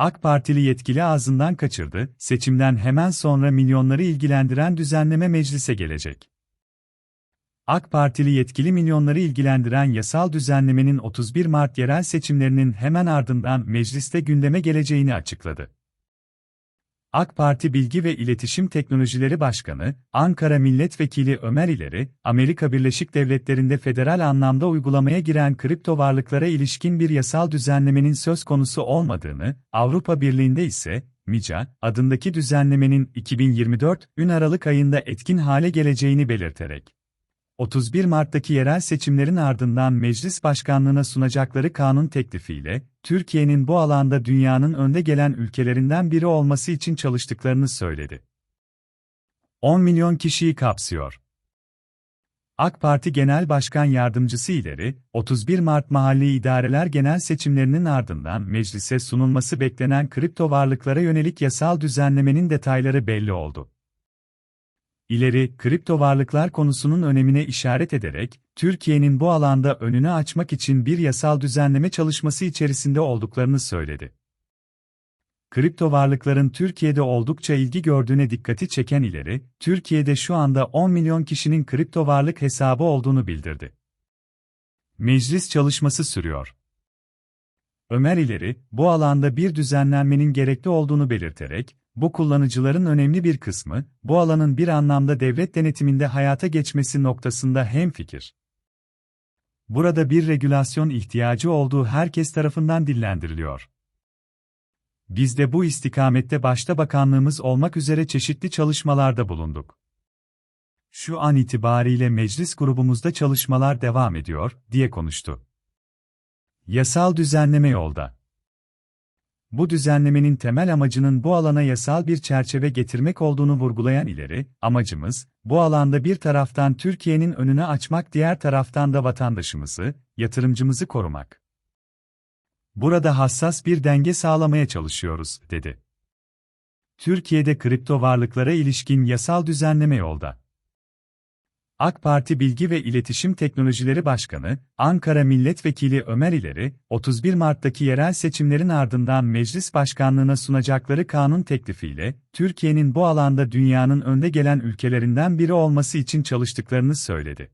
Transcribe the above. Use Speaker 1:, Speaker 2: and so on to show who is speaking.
Speaker 1: AK Partili yetkili ağzından kaçırdı, seçimden hemen sonra milyonları ilgilendiren düzenleme meclise gelecek. AK Partili yetkili milyonları ilgilendiren yasal düzenlemenin 31 Mart yerel seçimlerinin hemen ardından mecliste gündeme geleceğini açıkladı. AK Parti Bilgi ve İletişim Teknolojileri Başkanı, Ankara Milletvekili Ömer İleri, Amerika Birleşik Devletleri'nde federal anlamda uygulamaya giren kripto varlıklara ilişkin bir yasal düzenlemenin söz konusu olmadığını, Avrupa Birliği'nde ise, MICA, adındaki düzenlemenin 2024 ün Aralık ayında etkin hale geleceğini belirterek, 31 Mart'taki yerel seçimlerin ardından meclis başkanlığına sunacakları kanun teklifiyle, Türkiye'nin bu alanda dünyanın önde gelen ülkelerinden biri olması için çalıştıklarını söyledi. 10 milyon kişiyi kapsıyor. AK Parti Genel Başkan Yardımcısı ileri, 31 Mart Mahalli İdareler Genel Seçimlerinin ardından meclise sunulması beklenen kripto varlıklara yönelik yasal düzenlemenin detayları belli oldu. İleri, kripto varlıklar konusunun önemine işaret ederek, Türkiye'nin bu alanda önünü açmak için bir yasal düzenleme çalışması içerisinde olduklarını söyledi. Kripto varlıkların Türkiye'de oldukça ilgi gördüğüne dikkati çeken ileri, Türkiye'de şu anda 10 milyon kişinin kripto varlık hesabı olduğunu bildirdi. Meclis çalışması sürüyor. Ömer ileri, bu alanda bir düzenlenmenin gerekli olduğunu belirterek, bu kullanıcıların önemli bir kısmı, bu alanın bir anlamda devlet denetiminde hayata geçmesi noktasında hemfikir. Burada bir regülasyon ihtiyacı olduğu herkes tarafından dillendiriliyor. Biz de bu istikamette başta bakanlığımız olmak üzere çeşitli çalışmalarda bulunduk. Şu an itibariyle meclis grubumuzda çalışmalar devam ediyor, diye konuştu. Yasal düzenleme yolda. Bu düzenlemenin temel amacının bu alana yasal bir çerçeve getirmek olduğunu vurgulayan ileri, amacımız, bu alanda bir taraftan Türkiye'nin önünü açmak diğer taraftan da vatandaşımızı, yatırımcımızı korumak. Burada hassas bir denge sağlamaya çalışıyoruz, dedi. Türkiye'de kripto varlıklara ilişkin yasal düzenleme yolda. AK Parti Bilgi ve İletişim Teknolojileri Başkanı, Ankara Milletvekili Ömer İleri, 31 Mart'taki yerel seçimlerin ardından meclis başkanlığına sunacakları kanun teklifiyle, Türkiye'nin bu alanda dünyanın önde gelen ülkelerinden biri olması için çalıştıklarını söyledi.